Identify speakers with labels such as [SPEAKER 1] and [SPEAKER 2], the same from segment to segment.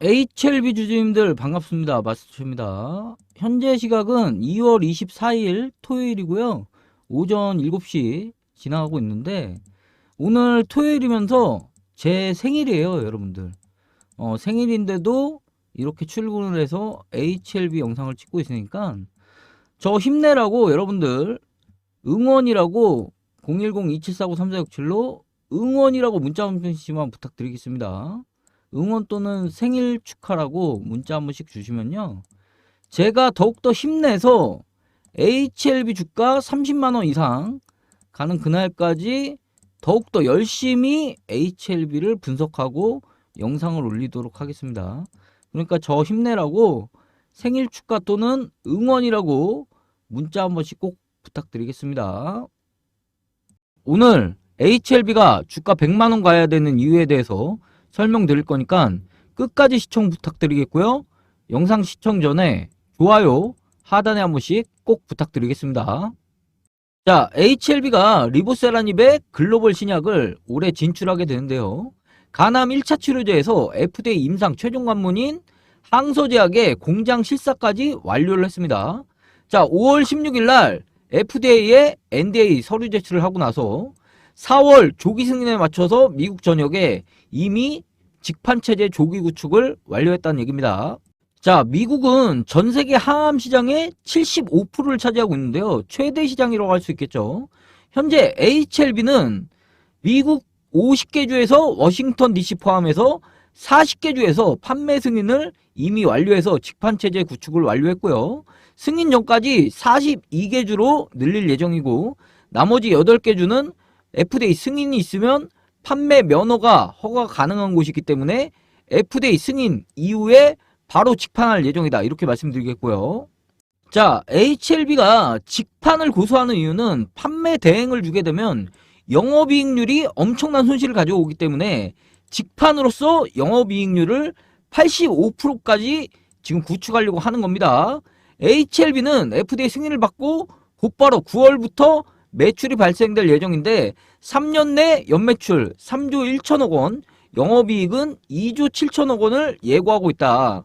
[SPEAKER 1] HLB 주주님들 반갑습니다. 마스터입니다. 현재 시각은 2월 24일 토요일이고요. 오전 7시 지나가고 있는데 오늘 토요일이면서 제 생일이에요, 여러분들. 어, 생일인데도 이렇게 출근을 해서 HLB 영상을 찍고 있으니까 저 힘내라고 여러분들 응원이라고 010-2749-3467로 응원이라고 문자 한 번씩만 부탁드리겠습니다. 응원 또는 생일 축하라고 문자 한 번씩 주시면요. 제가 더욱더 힘내서 HLB 주가 30만원 이상 가는 그날까지 더욱더 열심히 HLB를 분석하고 영상을 올리도록 하겠습니다. 그러니까 저 힘내라고 생일 축하 또는 응원이라고 문자 한 번씩 꼭 부탁드리겠습니다. 오늘 HLB가 주가 100만원 가야 되는 이유에 대해서 설명드릴 거니까 끝까지 시청 부탁드리겠고요. 영상 시청 전에 좋아요 하단에 한 번씩 꼭 부탁드리겠습니다. 자, HLB가 리보세라닙의 글로벌 신약을 올해 진출하게 되는데요. 가남 1차 치료제에서 FDA 임상 최종 관문인 항소제약의 공장 실사까지 완료를 했습니다. 자, 5월 16일 날 FDA에 NDA 서류 제출을 하고 나서 4월 조기 승인에 맞춰서 미국 전역에 이미 직판체제 조기 구축을 완료했다는 얘기입니다. 자, 미국은 전 세계 항암 시장의 75%를 차지하고 있는데요. 최대 시장이라고 할 수 있겠죠. 현재 HLB는 미국 50개 주에서 워싱턴 DC 포함해서 40개 주에서 판매 승인을 이미 완료해서 직판체제 구축을 완료했고요. 승인 전까지 42개 주로 늘릴 예정이고 나머지 8개 주는 FDA 승인이 있으면 판매 면허가 허가 가능한 곳이기 때문에 FDA 승인 이후에 바로 직판할 예정이다. 이렇게 말씀드리겠고요. 자, HLB가 직판을 고수하는 이유는 판매 대행을 주게 되면 영업이익률이 엄청난 손실을 가져오기 때문에 직판으로서 영업이익률을 85%까지 지금 구축하려고 하는 겁니다. HLB는 FDA 승인을 받고 곧바로 9월부터 매출이 발생될 예정인데 3년 내 연매출 3조 1천억 원, 영업이익은 2조 7천억 원을 예고하고 있다.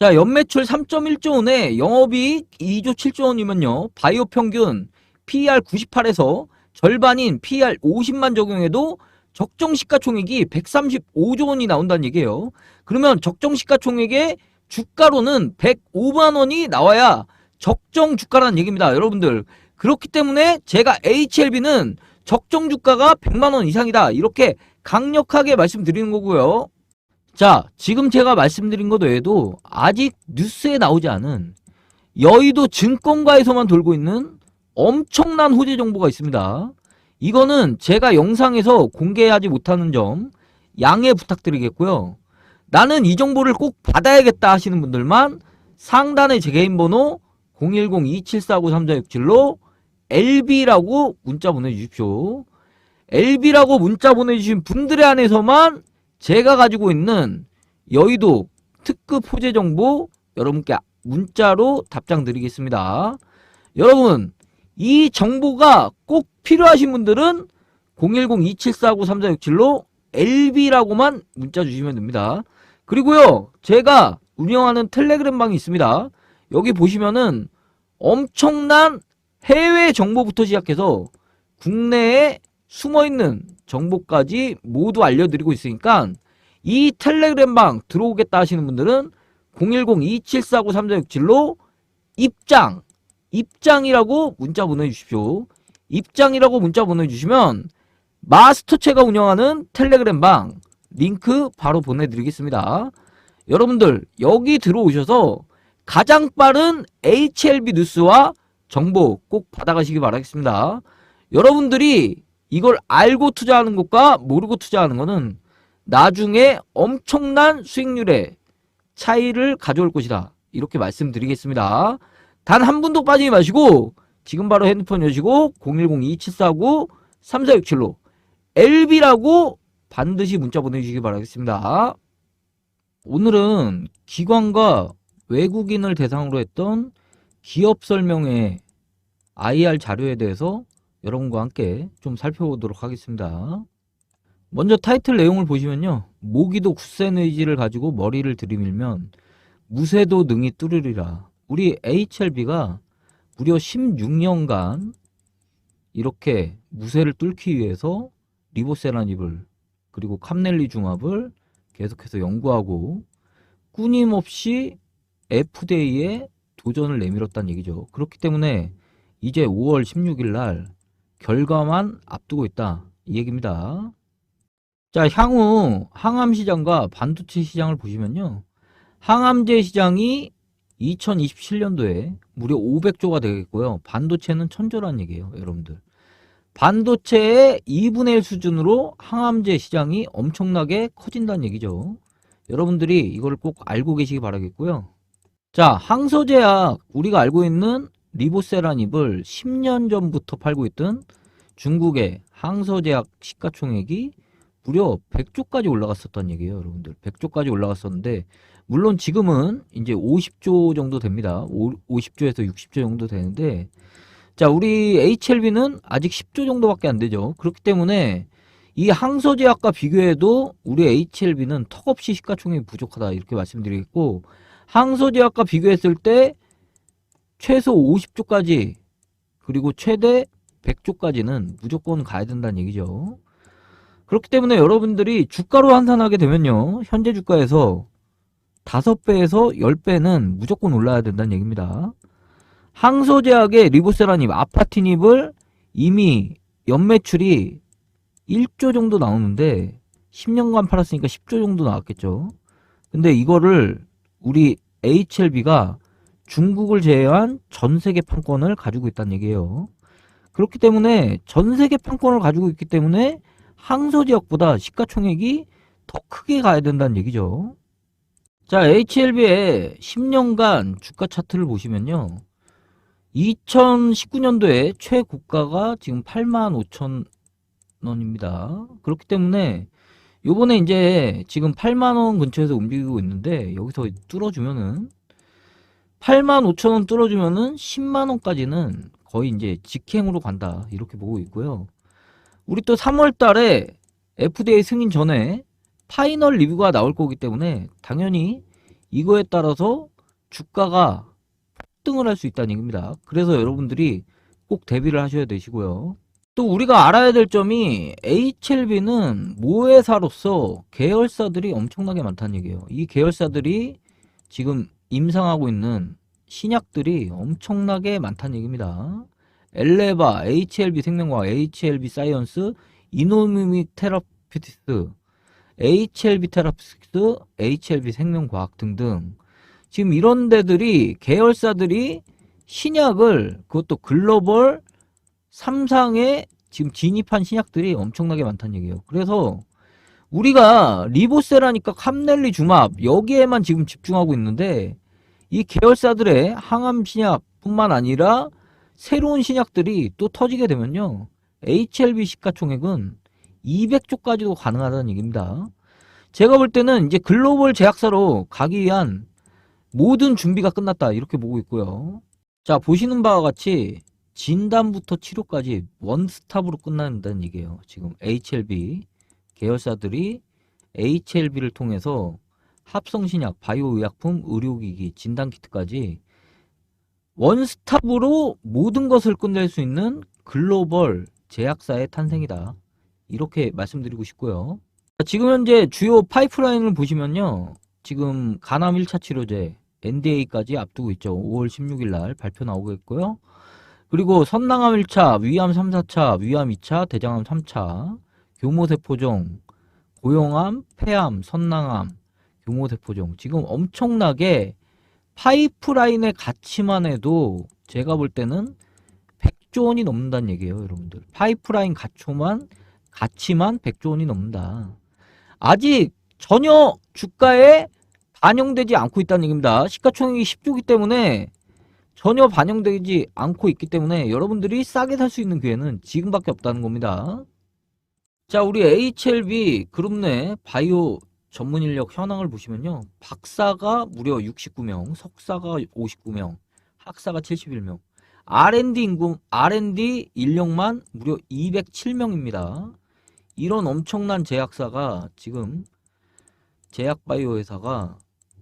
[SPEAKER 1] 자, 연매출 3.1조 원에 영업이익 2조 7조 원이면요. 바이오 평균 PER 98에서 절반인 PER 50만 적용해도 적정 시가총액이 135조 원이 나온다는 얘기예요. 그러면 적정 시가총액의 주가로는 105만 원이 나와야 적정 주가라는 얘기입니다. 여러분들. 그렇기 때문에 제가 HLB는 적정 주가가 100만 원 이상이다. 이렇게 강력하게 말씀드리는 거고요. 자, 지금 제가 말씀드린 것 외에도 아직 뉴스에 나오지 않은 여의도 증권가에서만 돌고 있는 엄청난 호재 정보가 있습니다. 이거는 제가 영상에서 공개하지 못하는 점 양해 부탁드리겠고요. 나는 이 정보를 꼭 받아야겠다 하시는 분들만 상단에 제 개인 번호 010-2749-3467로 LB라고 문자 보내주십시오. LB라고 문자 보내주신 분들의 안에서만 제가 가지고 있는 여의도 특급 호재 정보 여러분께 문자로 답장 드리겠습니다. 여러분, 이 정보가 꼭 필요하신 분들은 010-2749-3467로 LB라고만 문자 주시면 됩니다. 그리고요, 제가 운영하는 텔레그램 방이 있습니다. 여기 보시면은 엄청난 해외 정보부터 시작해서 국내에 숨어 있는 정보까지 모두 알려드리고 있으니까 이 텔레그램 방 들어오겠다 하시는 분들은 010-2749-3467로 입장, 입장이라고 문자 보내주십시오. 입장이라고 문자 보내주시면 마스터체가 운영하는 텔레그램 방 링크 바로 보내드리겠습니다. 여러분들 여기 들어오셔서 가장 빠른 HLB 뉴스와 정보 꼭 받아가시기 바라겠습니다. 여러분들이 이걸 알고 투자하는 것과 모르고 투자하는 것은 나중에 엄청난 수익률의 차이를 가져올 것이다. 이렇게 말씀드리겠습니다. 단 한 분도 빠지지 마시고 지금 바로 핸드폰 여시고 010-2749-3467로 LB라고 반드시 문자 보내주시기 바라겠습니다. 오늘은 기관과 외국인을 대상으로 했던 기업 설명회 IR 자료에 대해서 여러분과 함께 좀 살펴보도록 하겠습니다. 먼저 타이틀 내용을 보시면요. 모기도 굳센 의지를 가지고 머리를 들이밀면 무쇠도 능히 뚫으리라. 우리 HLB가 무려 16년간 이렇게 무쇠를 뚫기 위해서 리보세라닙을 그리고 캄넬리 중합을 계속해서 연구하고 끊임없이 FDA에 도전을 내밀었다는 얘기죠. 그렇기 때문에 이제 5월 16일 날 결과만 앞두고 있다. 이 얘기입니다. 자, 향후 항암 시장과 반도체 시장을 보시면요. 항암제 시장이 2027년도에 무려 500조가 되겠고요. 반도체는 천조란 얘기예요, 여러분들. 반도체의 2분의 1 수준으로 항암제 시장이 엄청나게 커진다는 얘기죠. 여러분들이 이걸 꼭 알고 계시기 바라겠고요. 자, 항소제약 우리가 알고 있는 리보세라닙을 10년 전부터 팔고 있던 중국의 항소제약 시가총액이 무려 100조까지 올라갔었단 얘기예요, 여러분들. 100조까지 올라갔었는데 물론 지금은 이제 50조 정도 됩니다. 50조에서 60조 정도 되는데 자, 우리 HLB는 아직 10조 정도밖에 안 되죠. 그렇기 때문에 이 항소제약과 비교해도 우리 HLB는 턱없이 시가총액이 부족하다 이렇게 말씀드리겠고 항소제약과 비교했을 때 최소 50조까지 그리고 최대 100조까지는 무조건 가야 된다는 얘기죠. 그렇기 때문에 여러분들이 주가로 환산하게 되면요. 현재 주가에서 5배에서 10배는 무조건 올라야 된다는 얘기입니다. 항소제약의 리보세라닙, 아파티닙을 이미 연매출이 1조 정도 나오는데 10년간 팔았으니까 10조 정도 나왔겠죠. 근데 이거를 우리 HLB가 중국을 제외한 전 세계 판권을 가지고 있다는 얘기예요. 그렇기 때문에 전 세계 판권을 가지고 있기 때문에 항소 지역보다 시가총액이 더 크게 가야 된다는 얘기죠. 자, HLB의 10년간 주가 차트를 보시면요. 2019년도에 최고가가 지금 8만 5천 원입니다. 그렇기 때문에 요번에 이제 지금 8만 원 근처에서 움직이고 있는데 여기서 뚫어주면은 8만 5천 원 뚫어주면은 10만 원까지는 거의 이제 직행으로 간다 이렇게 보고 있고요. 우리 또 3월 달에 FDA 승인 전에 파이널 리뷰가 나올 거기 때문에 당연히 이거에 따라서 주가가 폭등을 할 수 있다는 얘기입니다. 그래서 여러분들이 꼭 대비를 하셔야 되시고요. 또 우리가 알아야 될 점이 HLB는 모회사로서 계열사들이 엄청나게 많다는 얘기예요. 이 계열사들이 지금 임상하고 있는 신약들이 엄청나게 많다는 얘기입니다. 엘레바, HLB 생명과학, HLB 사이언스, 이노미믹 테라피티스, HLB 테라피스, HLB 생명과학 등등 지금 이런 데들이 계열사들이 신약을 그것도 글로벌 3상에 지금 진입한 신약들이 엄청나게 많다는 얘기예요. 그래서 우리가 리보세라니까 캄넬리 주맙 여기에만 지금 집중하고 있는데 이 계열사들의 항암 신약뿐만 아니라 새로운 신약들이 또 터지게 되면요. HLB 시가총액은 200조까지도 가능하다는 얘기입니다. 제가 볼 때는 이제 글로벌 제약사로 가기 위한 모든 준비가 끝났다 이렇게 보고 있고요. 자 보시는 바와 같이 진단부터 치료까지 원스톱으로 끝난다는 얘기예요. 지금 HLB 계열사들이 HLB를 통해서 합성신약, 바이오의약품, 의료기기, 진단키트까지 원스톱으로 모든 것을 끝낼 수 있는 글로벌 제약사의 탄생이다. 이렇게 말씀드리고 싶고요. 지금 현재 주요 파이프라인을 보시면요. 지금 간암 1차 치료제 NDA까지 앞두고 있죠. 5월 16일 날 발표 나오겠고요. 그리고 선낭암 1차, 위암 3, 4차, 위암 2차, 대장암 3차, 교모세포종, 고용암, 폐암, 선낭암, 교모세포종. 지금 엄청나게 파이프라인의 가치만 해도 제가 볼 때는 100조 원이 넘는다는 얘기예요, 여러분들. 파이프라인 가초만, 가치만 100조 원이 넘는다. 아직 전혀 주가에 반영되지 않고 있다는 얘기입니다. 시가총액이 10조기 때문에 전혀 반영되지 않고 있기 때문에 여러분들이 싸게 살 수 있는 기회는 지금밖에 없다는 겁니다. 자, 우리 HLB 그룹 내 바이오 전문 인력 현황을 보시면요. 박사가 무려 69명, 석사가 59명, 학사가 71명, R&D 인구, R&D 인력만 무려 207명입니다. 이런 엄청난 제약사가 지금 제약바이오 회사가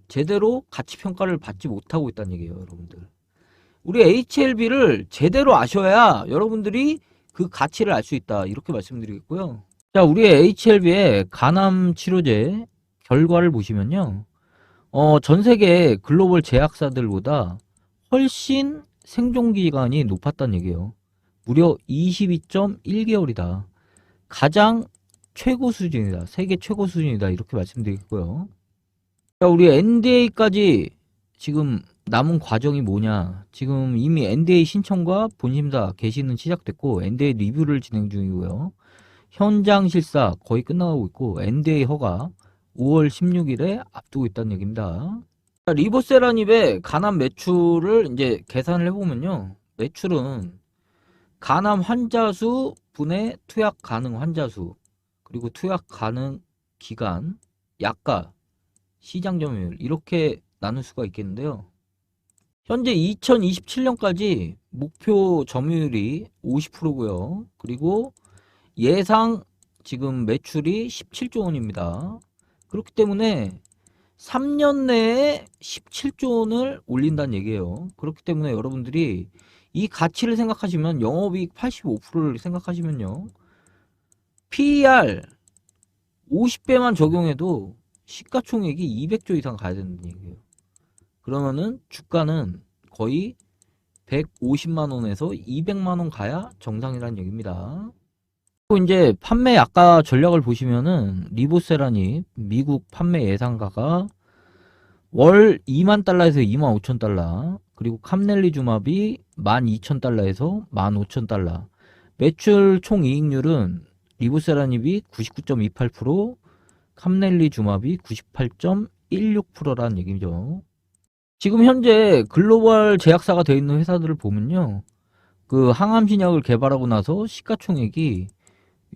[SPEAKER 1] 제대로 가치 평가를 받지 못하고 있다는 얘기예요, 여러분들. 우리 HLB를 제대로 아셔야 여러분들이 그 가치를 알 수 있다. 이렇게 말씀드리겠고요. 자, 우리의 HLB의 간암 치료제 결과를 보시면요. 어, 전 세계 글로벌 제약사들보다 훨씬 생존 기간이 높았다는 얘기예요. 무려 22.1개월이다. 가장 최고 수준이다. 세계 최고 수준이다. 이렇게 말씀드리겠고요. 자, 우리 NDA까지 지금 남은 과정이 뭐냐? 지금 이미 NDA 신청과 본심사 개시는 시작됐고 NDA 리뷰를 진행 중이고요. 현장 실사 거의 끝나가고 있고 NDA 허가 5월 16일에 앞두고 있다는 얘기입니다. 자, 리보세라닙의 간암 매출을 이제 계산을 해보면요. 매출은 간암 환자 수 분의 투약 가능 환자 수 그리고 투약 가능 기간 약가 시장 점유율 이렇게 나눌 수가 있겠는데요. 현재 2027년까지 목표 점유율이 50%고요. 그리고 예상 지금 매출이 17조 원입니다. 그렇기 때문에 3년 내에 17조 원을 올린다는 얘기예요. 그렇기 때문에 여러분들이 이 가치를 생각하시면 영업이익 85%를 생각하시면요. PER 50배만 적용해도 시가총액이 200조 이상 가야 되는 얘기예요. 그러면은 주가는 거의 150만 원에서 200만 원 가야 정상이라는 얘기입니다. 그리고 이제 판매 아까 전략을 보시면은 리보세라니 미국 판매 예상가가 월 2만 달러에서 2만 5천 달러 그리고 캄넬리주마비 12,000달러에서 15,000달러 매출 총 이익률은 리보세라닙이 99.28% 캄넬리주마비 98.16%라는 얘기죠. 지금 현재 글로벌 제약사가 되어 있는 회사들을 보면요. 그 항암 신약을 개발하고 나서 시가총액이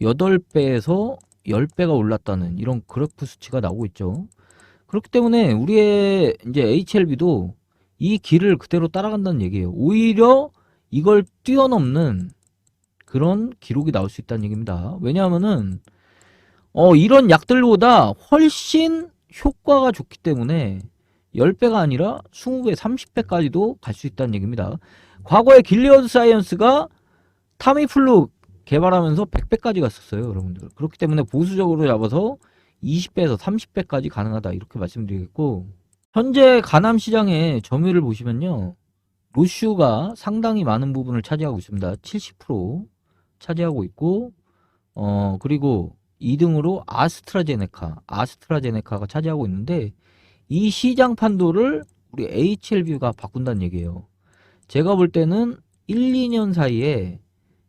[SPEAKER 1] 8배에서 10배가 올랐다는 이런 그래프 수치가 나오고 있죠. 그렇기 때문에 우리의 이제 HLB도 이 길을 그대로 따라간다는 얘기예요. 오히려 이걸 뛰어넘는 그런 기록이 나올 수 있다는 얘기입니다. 왜냐하면은 어 이런 약들보다 훨씬 효과가 좋기 때문에 10배가 아니라 20배, 30배까지도 갈 수 있다는 얘기입니다. 과거에 길리어드 사이언스가 타미플루 개발하면서 100배까지 갔었어요, 여러분들. 그렇기 때문에 보수적으로 잡아서 20배에서 30배까지 가능하다. 이렇게 말씀드리겠고, 현재 간암 시장의 점유율을 보시면요. 로슈가 상당히 많은 부분을 차지하고 있습니다. 70% 차지하고 있고, 어, 그리고 2등으로 아스트라제네카, 아스트라제네카가 차지하고 있는데, 이 시장 판도를 우리 HLB가 바꾼다는 얘기예요. 제가 볼 때는 1, 2년 사이에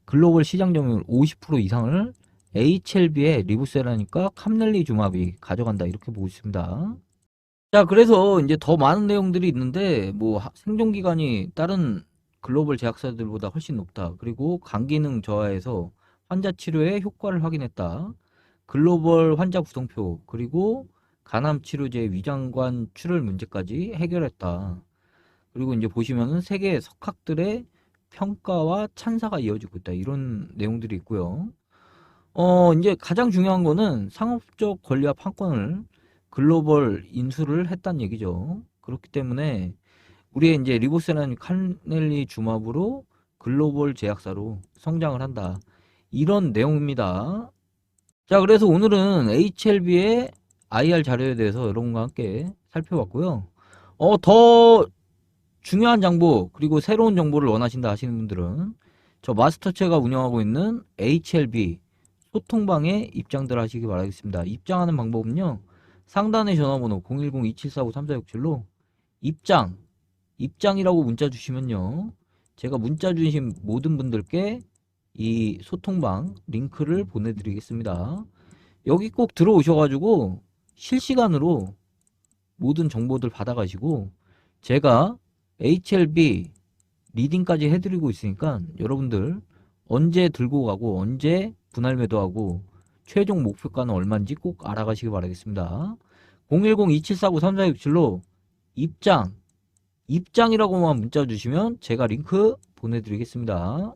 [SPEAKER 1] 글로벌 시장 점유율 50% 이상을 HLB의 리부세라니까 캄넬리 주마비 가져간다 이렇게 보고 있습니다. 자, 그래서 이제 더 많은 내용들이 있는데 뭐 하- 생존 기간이 다른 글로벌 제약사들보다 훨씬 높다. 그리고 간 기능 저하에서 환자 치료에 효과를 확인했다. 글로벌 환자 구성표 그리고 간암 치료제 위장관 출혈 문제까지 해결했다. 그리고 이제 보시면은 세계 석학들의 평가와 찬사가 이어지고 있다. 이런 내용들이 있고요. 어, 이제 가장 중요한 거는 상업적 권리와 판권을 글로벌 인수를 했다는 얘기죠. 그렇기 때문에 우리의 이제 리보세라는 카넬리 주마브로 글로벌 제약사로 성장을 한다. 이런 내용입니다. 자, 그래서 오늘은 HLB의 IR 자료에 대해서 여러분과 함께 살펴봤고요. 어, 더 중요한 정보 그리고 새로운 정보를 원하신다 하시는 분들은 저 마스터체가 운영하고 있는 HLB 소통방에 입장들 하시기 바라겠습니다. 입장하는 방법은요. 상단의 전화번호 010-2745-3467로 입장, 입장이라고 문자 주시면요. 제가 문자 주신 모든 분들께 이 소통방 링크를 보내드리겠습니다. 여기 꼭 들어오셔가지고 실시간으로 모든 정보들 받아가시고 제가 HLB 리딩까지 해드리고 있으니까 여러분들 언제 들고 가고 언제 분할 매도하고 최종 목표가는 얼마인지 꼭 알아가시기 바라겠습니다. 010-2749-3467로 입장, 입장이라고만 문자 주시면 제가 링크 보내드리겠습니다.